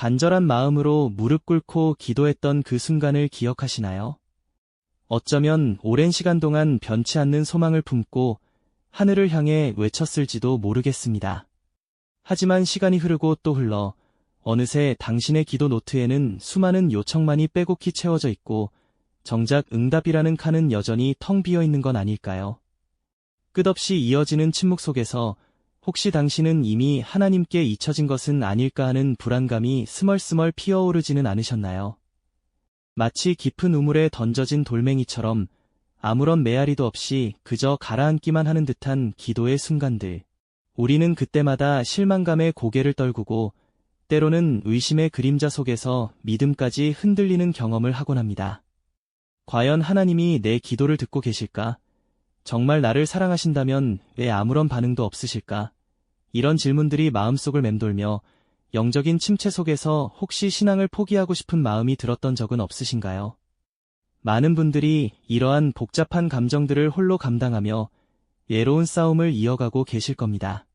간절한 마음으로 무릎 꿇고 기도했던 그 순간을 기억하시나요? 어쩌면 오랜 시간 동안 변치 않는 소망을 품고 하늘을 향해 외쳤을지도 모르겠습니다. 하지만 시간이 흐르고 또 흘러 어느새 당신의 기도 노트에는 수많은 요청만이 빼곡히 채워져 있고 정작 응답이라는 칸은 여전히 텅 비어 있는 건 아닐까요? 끝없이 이어지는 침묵 속에서 혹시 당신은 이미 하나님께 잊혀진 것은 아닐까 하는 불안감이 스멀스멀 피어오르지는 않으셨나요? 마치 깊은 우물에 던져진 돌멩이처럼 아무런 메아리도 없이 그저 가라앉기만 하는 듯한 기도의 순간들. 우리는 그때마다 실망감에 고개를 떨구고 때로는 의심의 그림자 속에서 믿음까지 흔들리는 경험을 하곤 합니다. 과연 하나님이 내 기도를 듣고 계실까? 정말 나를 사랑하신다면 왜 아무런 반응도 없으실까? 이런 질문들이 마음속을 맴돌며 영적인 침체 속에서 혹시 신앙을 포기하고 싶은 마음이 들었던 적은 없으신가요? 많은 분들이 이러한 복잡한 감정들을 홀로 감당하며 예로운 싸움을 이어가고 계실 겁니다.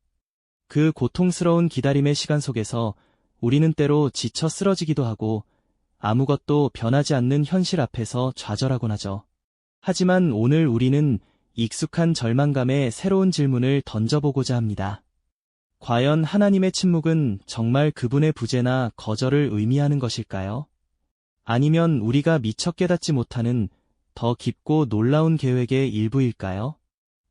그 고통스러운 기다림의 시간 속에서 우리는 때로 지쳐 쓰러지기도 하고 아무것도 변하지 않는 현실 앞에서 좌절하곤 하죠. 하지만 오늘 우리는 익숙한 절망감에 새로운 질문을 던져보고자 합니다. 과연 하나님의 침묵은 정말 그분의 부재나 거절을 의미하는 것일까요? 아니면 우리가 미처 깨닫지 못하는 더 깊고 놀라운 계획의 일부일까요?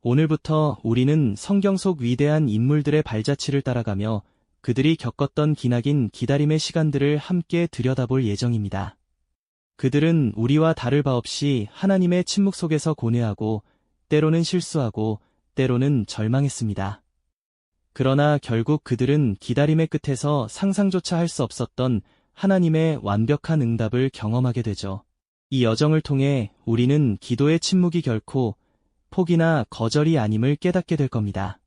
오늘부터 우리는 성경 속 위대한 인물들의 발자취를 따라가며 그들이 겪었던 기나긴 기다림의 시간들을 함께 들여다볼 예정입니다. 그들은 우리와 다를 바 없이 하나님의 침묵 속에서 고뇌하고 때로는 실수하고 때로는 절망했습니다. 그러나 결국 그들은 기다림의 끝에서 상상조차 할 수 없었던 하나님의 완벽한 응답을 경험하게 되죠. 이 여정을 통해 우리는 기도의 침묵이 결코 포기나 거절이 아님을 깨닫게 될 겁니다.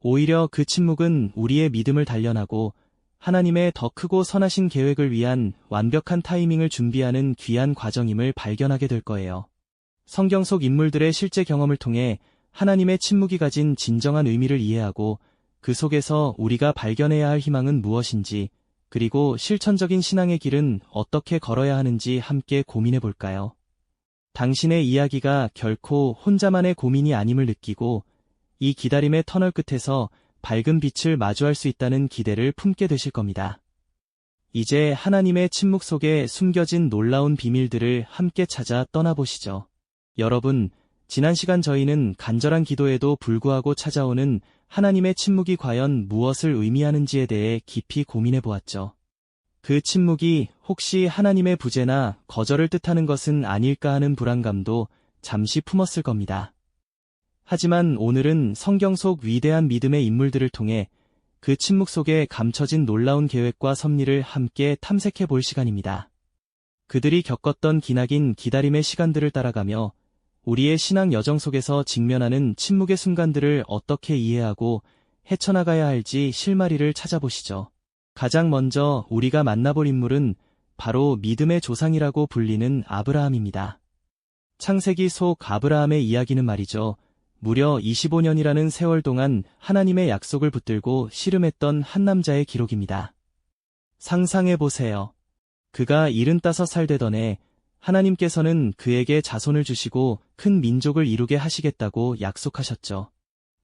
오히려 그 침묵은 우리의 믿음을 단련하고 하나님의 더 크고 선하신 계획을 위한 완벽한 타이밍을 준비하는 귀한 과정임을 발견하게 될 거예요. 성경 속 인물들의 실제 경험을 통해 하나님의 침묵이 가진 진정한 의미를 이해하고 그 속에서 우리가 발견해야 할 희망은 무엇인지 그리고 실천적인 신앙의 길은 어떻게 걸어야 하는지 함께 고민해 볼까요? 당신의 이야기가 결코 혼자만의 고민이 아님을 느끼고 이 기다림의 터널 끝에서 밝은 빛을 마주할 수 있다는 기대를 품게 되실 겁니다. 이제 하나님의 침묵 속에 숨겨진 놀라운 비밀들을 함께 찾아 떠나보시죠. 여러분, 지난 시간 저희는 간절한 기도에도 불구하고 찾아오는 하나님의 침묵이 과연 무엇을 의미하는지에 대해 깊이 고민해 보았죠. 그 침묵이 혹시 하나님의 부재나 거절을 뜻하는 것은 아닐까 하는 불안감도 잠시 품었을 겁니다. 하지만 오늘은 성경 속 위대한 믿음의 인물들을 통해 그 침묵 속에 감춰진 놀라운 계획과 섭리를 함께 탐색해 볼 시간입니다. 그들이 겪었던 기나긴 기다림의 시간들을 따라가며 우리의 신앙 여정 속에서 직면하는 침묵의 순간들을 어떻게 이해하고 헤쳐나가야 할지 실마리를 찾아보시죠. 가장 먼저 우리가 만나볼 인물은 바로 믿음의 조상이라고 불리는 아브라함입니다. 창세기 속 아브라함의 이야기는 말이죠. 무려 25년이라는 세월 동안 하나님의 약속을 붙들고 씨름했던 한 남자의 기록입니다. 상상해보세요. 그가 75살 되던 해 하나님께서는 그에게 자손을 주시고 큰 민족을 이루게 하시겠다고 약속하셨죠.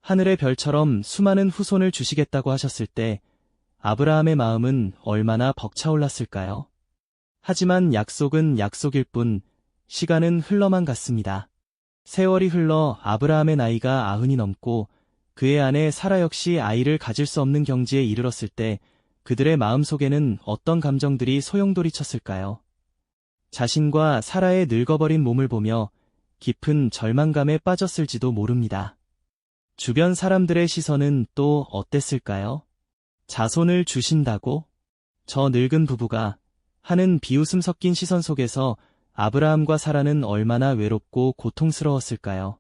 하늘의 별처럼 수많은 후손을 주시겠다고 하셨을 때 아브라함의 마음은 얼마나 벅차올랐을까요? 하지만 약속은 약속일 뿐 시간은 흘러만 갔습니다. 세월이 흘러 아브라함의 나이가 아흔이 넘고 그의 아내 사라 역시 아이를 가질 수 없는 경지에 이르렀을 때 그들의 마음속에는 어떤 감정들이 소용돌이쳤을까요? 자신과 사라의 늙어버린 몸을 보며 깊은 절망감에 빠졌을지도 모릅니다. 주변 사람들의 시선은 또 어땠을까요? 자손을 주신다고? 저 늙은 부부가 하는 비웃음 섞인 시선 속에서 아브라함과 사라는 얼마나 외롭고 고통스러웠을까요?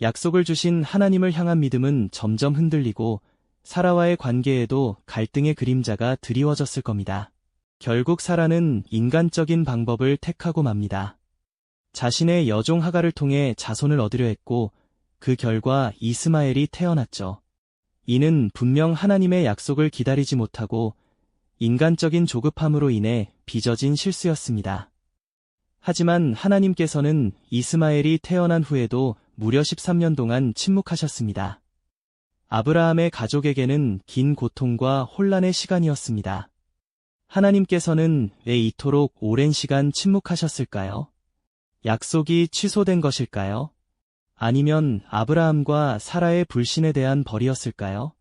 약속을 주신 하나님을 향한 믿음은 점점 흔들리고 사라와의 관계에도 갈등의 그림자가 드리워졌을 겁니다. 결국 사라는 인간적인 방법을 택하고 맙니다. 자신의 여종 하가를 통해 자손을 얻으려 했고 그 결과 이스마엘이 태어났죠. 이는 분명 하나님의 약속을 기다리지 못하고 인간적인 조급함으로 인해 빚어진 실수였습니다. 하지만 하나님께서는 이스마엘이 태어난 후에도 무려 13년 동안 침묵하셨습니다. 아브라함의 가족에게는 긴 고통과 혼란의 시간이었습니다. 하나님께서는 왜 이토록 오랜 시간 침묵하셨을까요? 약속이 취소된 것일까요? 아니면 아브라함과 사라의 불신에 대한 벌이었을까요?